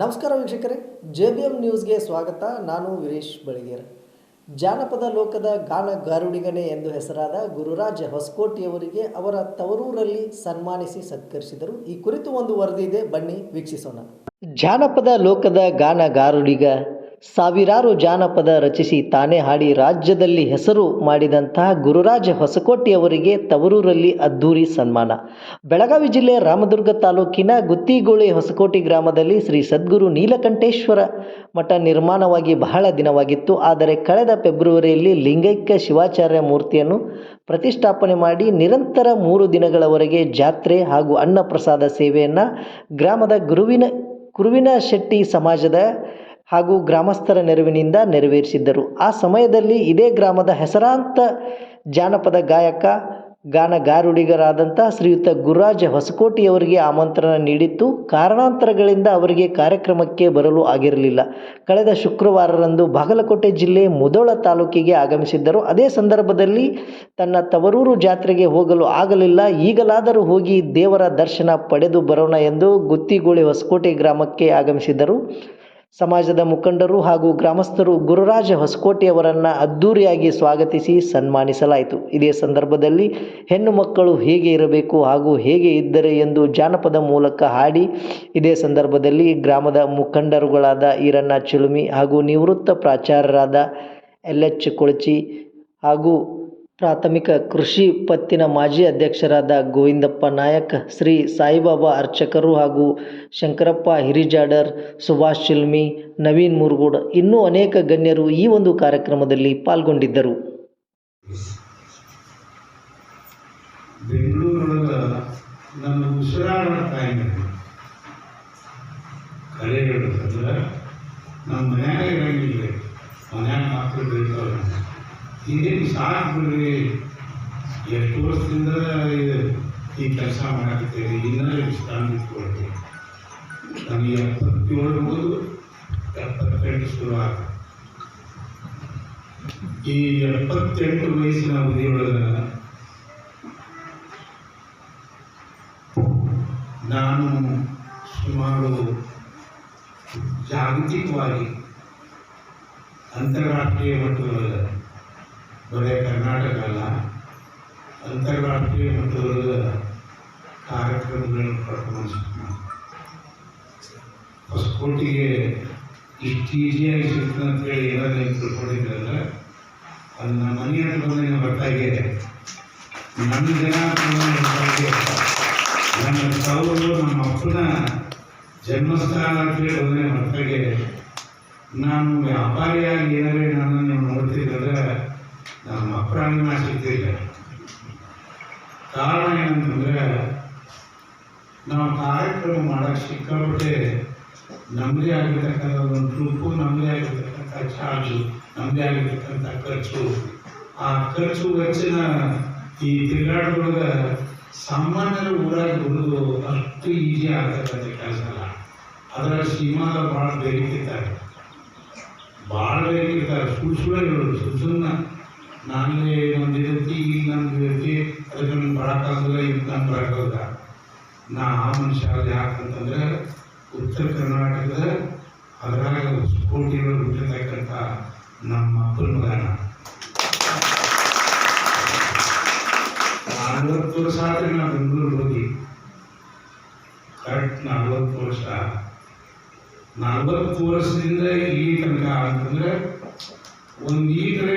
ನಮಸ್ಕಾರ ವೀಕ್ಷಕರೇ, J B M ನ್ಯೂಸ್ಗೆ ಸ್ವಾಗತ. ನಾನು ವೀರೇಶ್ ಬಳಿಗೇರ್. ಜಾನಪದ ಲೋಕದ ಗಾನ ಗಾರುಡಿಗನೆ ಎಂದು ಹೆಸರಾದ ಗುರುರಾಜ್ ಹೊಸಕೋಟಿಯವರಿಗೆ ಅವರ ತವರೂರಲ್ಲಿ ಸನ್ಮಾನಿಸಿ ಸತ್ಕರಿಸಿದರು. ಈ ಕುರಿತು ಒಂದು ವರದಿ ಇದೆ. ಬನ್ನಿ ವೀಕ್ಷಿಸೋಣ. ಜಾನಪದ ಲೋಕದ ಗಾನ ಗಾರುಡಿಗ ಸಾವಿರಾರು ಜಾನಪದ ರಚಿಸಿ ತಾನೇ ಹಾಡಿ ರಾಜ್ಯದಲ್ಲಿ ಹೆಸರು ಮಾಡಿದಂತಹ ಗುರುರಾಜ ಹೊಸಕೋಟೆಯವರಿಗೆ ತವರೂರಲ್ಲಿ ಅದ್ದೂರಿ ಸನ್ಮಾನ. ಬೆಳಗಾವಿ ಜಿಲ್ಲೆ ರಾಮದುರ್ಗ ತಾಲೂಕಿನ ಗುತ್ತಿಗೋಳಿ ಹೊಸಕೋಟೆ ಗ್ರಾಮದಲ್ಲಿ ಶ್ರೀ ಸದ್ಗುರು ನೀಲಕಂಠೇಶ್ವರ ಮಠ ನಿರ್ಮಾಣವಾಗಿ ಬಹಳ ದಿನವಾಗಿತ್ತು. ಆದರೆ ಕಳೆದ ಫೆಬ್ರವರಿಯಲ್ಲಿ ಲಿಂಗೈಕ್ಯ ಶಿವಾಚಾರ್ಯ ಮೂರ್ತಿಯನ್ನು ಪ್ರತಿಷ್ಠಾಪನೆ ಮಾಡಿ ನಿರಂತರ ಮೂರು ದಿನಗಳವರೆಗೆ ಜಾತ್ರೆ ಹಾಗೂ ಅನ್ನಪ್ರಸಾದ ಸೇವೆಯನ್ನು ಗ್ರಾಮದ ಗುರುವಿನ ಕುರುವಿನ ಶೆಟ್ಟಿ ಸಮಾಜದ ಹಾಗೂ ಗ್ರಾಮಸ್ಥರ ನೆರವಿನಿಂದ ನೆರವೇರಿಸಿದ್ದರು. ಆ ಸಮಯದಲ್ಲಿ ಇದೇ ಗ್ರಾಮದ ಹೆಸರಾಂತ ಜಾನಪದ ಗಾಯಕ ಗಾನಗಾರುಡಿಗರಾದಂಥ ಶ್ರೀಯುತ ಗುರುರಾಜ ಹೊಸಕೋಟಿಯವರಿಗೆ ಆಮಂತ್ರಣ ನೀಡಿತ್ತು. ಕಾರಣಾಂತರಗಳಿಂದ ಅವರಿಗೆ ಕಾರ್ಯಕ್ರಮಕ್ಕೆ ಬರಲು ಆಗಿರಲಿಲ್ಲ. ಕಳೆದ ಶುಕ್ರವಾರರಂದು ಬಾಗಲಕೋಟೆ ಜಿಲ್ಲೆ ಮುದೋಳ ತಾಲೂಕಿಗೆ ಆಗಮಿಸಿದ್ದರು. ಅದೇ ಸಂದರ್ಭದಲ್ಲಿ ತನ್ನ ತವರೂರು ಜಾತ್ರೆಗೆ ಹೋಗಲು ಆಗಲಿಲ್ಲ. ಈಗಲಾದರೂ ಹೋಗಿ ದೇವರ ದರ್ಶನ ಪಡೆದು ಬರೋಣ ಎಂದು ಗುತ್ತಿಗೋಳಿ ಹೊಸಕೋಟೆ ಗ್ರಾಮಕ್ಕೆ ಆಗಮಿಸಿದ್ದರು. ಸಮಾಜದ ಮುಖಂಡರು ಹಾಗೂ ಗ್ರಾಮಸ್ಥರು ಗುರುರಾಜ ಹೊಸಕೋಟೆಯವರನ್ನು ಅದ್ಧೂರಿಯಾಗಿ ಸ್ವಾಗತಿಸಿ ಸನ್ಮಾನಿಸಲಾಯಿತು. ಇದೇ ಸಂದರ್ಭದಲ್ಲಿ ಹೆಣ್ಣು ಮಕ್ಕಳು ಹೇಗೆ ಇರಬೇಕು ಹಾಗೂ ಹೇಗೆ ಇದ್ದರೆ ಎಂದು ಜಾನಪದ ಮೂಲಕ ಹಾಡಿ, ಇದೇ ಸಂದರ್ಭದಲ್ಲಿ ಗ್ರಾಮದ ಮುಖಂಡರುಗಳಾದ ಈರಣ್ಣ ಚಿಲುಮಿ ಹಾಗೂ ನಿವೃತ್ತ ಪ್ರಾಚಾರ್ಯರಾದ ಎಲ್ ಎಚ್ ಕೊಳಚಿ ಹಾಗೂ ಪ್ರಾಥಮಿಕ ಕೃಷಿ ಪತ್ತಿನ ಮಾಜಿ ಅಧ್ಯಕ್ಷರಾದ ಗೋವಿಂದಪ್ಪ ನಾಯಕ್, ಶ್ರೀ ಸಾಯಿಬಾಬಾ ಅರ್ಚಕರು ಹಾಗೂ ಶಂಕರಪ್ಪ ಹಿರಿಜಾಡರ್ ಸುಭಾಷ್ ಚಿಲ್ಮಿ, ನವೀನ್ ಮುರುಗೋಡ್ ಇನ್ನೂ ಅನೇಕ ಗಣ್ಯರು ಈ ಒಂದು ಕಾರ್ಯಕ್ರಮದಲ್ಲಿ ಪಾಲ್ಗೊಂಡಿದ್ದರು. ನಮ್ಮ ಮಕ್ಕಳು ಸಾಕು ಬಿಡ್ರಿ ಎಷ್ಟು ವರ್ಷದಿಂದ ಈ ಕೆಲಸ ಮಾಡಾಕತ್ತೀರಿ ಇನ್ನೂ ಸ್ಥಾನ ಇಟ್ಕೊಳ್ತೀವಿ ನನಗೆ ಎಪ್ಪತ್ತೇಳು ಮುಗಿದು ಎಪ್ಪತ್ತೆಂಟು ಶುರು ಆಗ ಈ ಎಪ್ಪತ್ತೆಂಟು ವಯಸ್ಸಿನ ಅವಧಿಯೊಳಗೆ ನಾನು ಸುಮಾರು ಜಾಗತಿಕವಾಗಿ ಅಂತಾರಾಷ್ಟ್ರೀಯ ಮಟ್ಟದೊಳಗೆ ಬರೀ ಕರ್ನಾಟಕ ಅಲ್ಲ ಅಂತಾರಾಷ್ಟ್ರೀಯ ಮಟ್ಟದ ಕಾರ್ಯಕ್ರಮಗಳನ್ನು ಪಡ್ಕೊಂಡು ಹೊಸಕೋಟಿಗೆ ಇಷ್ಟು ಈಸಿಯಾಗಿ ಸಿಗ್ತದೆ ಅಂತೇಳಿ ಏನಾದ್ರು ನೀವು ತಿಳ್ಕೊಂಡಿದ್ರಲ್ಲ ಅದು ನಮ್ಮ ಮನೆ ಹತ್ರ ಬಂದ ಹೊರತಾಗೆ ನನ್ನ ಜನ ಬಂದ ನನ್ನ ತವರು ನಮ್ಮ ಅಪ್ಪನ ಜನ್ಮಸ್ಥಾನ ಅಂತೇಳಿ ಒಂದನೇ ಬರ್ತಾಗೆ ನಾನು ವ್ಯಾಪಾರಿಯಾಗಿ ಏನಾರೇ ನಾನು ನೀವು ನೋಡ್ತಿದ್ರೆ ನಮ್ಮ ಅಪ್ರಾಣಿಮ ಸಿಗ್ತಿಲ್ಲ ಕಾರಣ ಏನಂತಂದ್ರೆ, ನಾವು ಕಾರ್ಯಕ್ರಮ ಮಾಡೋಕ್ಕೆ ಸಿಕ್ಕಾಪಟ್ಟೆ ನಮ್ಮದೇ ಆಗಿರ್ತಕ್ಕಂಥ ಒಂದು ಟ್ರೂಪು ನಮ್ಮದೇ ಆಗಿರ್ತಕ್ಕಂಥ ಚಾರ್ಜು ನಮ್ಮದೇ ಆಗಿರ್ತಕ್ಕಂಥ ಖರ್ಚು. ಆ ಖರ್ಚು ವೆಚ್ಚನ ಈ ತಿರುಗಾಟದೊಳಗೆ ಸಾಮಾನ್ಯರು ಊರಾಗ ದುಡಿದು ಅಷ್ಟು ಈಜಿ ಆಗ್ತಕ್ಕಂಥ ಕೆಲಸ ಅಲ್ಲ. ಅದರ ಶ್ರೀಮಾನ ಭಾಳ ಬೇಕಿರ್ತಾರೆ ಭಾಳ ಬೇಕಿರ್ತಾರೆ ಸುಳ್ಳು ಸುಳ್ಳು ಸುಳ್ಳು ಸುಮ್ಮನೆ ನಾನೇ ಒಂದು ಇರುತ್ತೆ ಈಗ ನಮ್ದು ಇದಕ್ಕೆ ಅದಕ್ಕೆ ನಮ್ಗೆ ಬರೋಕ್ಕಾಗಲ್ಲ ಇದು ನಮ್ಗೆ ಬರೋಕ್ಕಾಗಲ್ಲ ನಾ ಆ ಮನುಷ್ಯ ಅದು ಯಾಕಂತಂದ್ರೆ ಉತ್ತರ ಕರ್ನಾಟಕದ ಅದರಾಗ ಕೋಟಿಗಳು ಹುಟ್ಟಿರ್ತಕ್ಕಂಥ ನಮ್ಮ ಅಪ್ಪನ ಮಗನ. ನಲವತ್ತು ವರ್ಷ ಆದರೆ ನಾ ಬೆಂಗಳೂರಿಗೆ ಹೋಗಿ. ಕರೆಕ್ಟ್ ನಲವತ್ತು ವರ್ಷ. ನಲವತ್ತು ವರ್ಷದಿಂದ ಈ ತನಕ ಅಂತಂದ್ರೆ ಒಂದು ಈ ಕಡೆ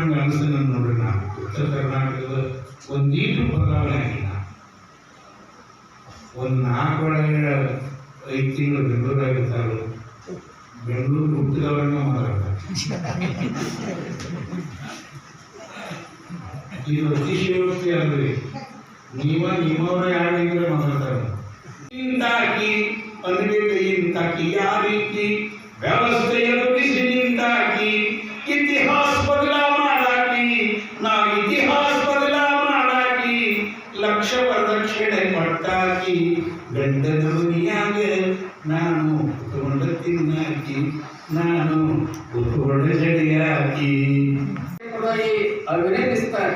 ಹಂಗೆ ಅನಿಸ್ತದೆ ನೋಡೋಣ ಉತ್ತರ ಕರ್ನಾಟಕದ ಒಂದೀಟು ಬದಲಾವಣೆ ಆಗಿಲ್ಲ. ಒಂದು ನಾಲ್ಕು ಒಳಗೆ ಐದು ತಿಂಗಳು ಬೆಂಗಳೂರಾಗಿರ್ತಾರೆ ಬೆಂಗಳೂರು ಹುಟ್ಟಿದವರನ್ನ ಮಾತಾಡ್ತಾರೆ ಇದು ಅತಿಶಯೋಕ್ತಿ ಅಲ್ರಿ ನೀವ ನಿಮ್ಮವರ ಯಾರಿದ್ರೆ ಮಾತಾಡ್ತಾರೆ? ಅನ್ಬೇಕು ಇಂತಾಕಿ, ಯಾವ ರೀತಿ ವ್ಯವಸ್ಥೆಯನ್ನು ಕೊಟ್ಟಾಕಿ ಗಂಡನ ಮನೆಯಾಗ ನಾನು ಕುತ್ಕೊಂಡ ತಿನ್ನಾಕಿ ನಾನು ಕುತ್ಕೊಂಡ ಜಡಿಯಾಕಿ ಅಭಿನಂದಿಸ್ತಾರೆ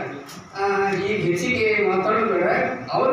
ಆ, ಈ ಹೆಚ್ಚಿಗೆ ಮಾತಾಡೋದು ಬೇಡ ಅವ್ರ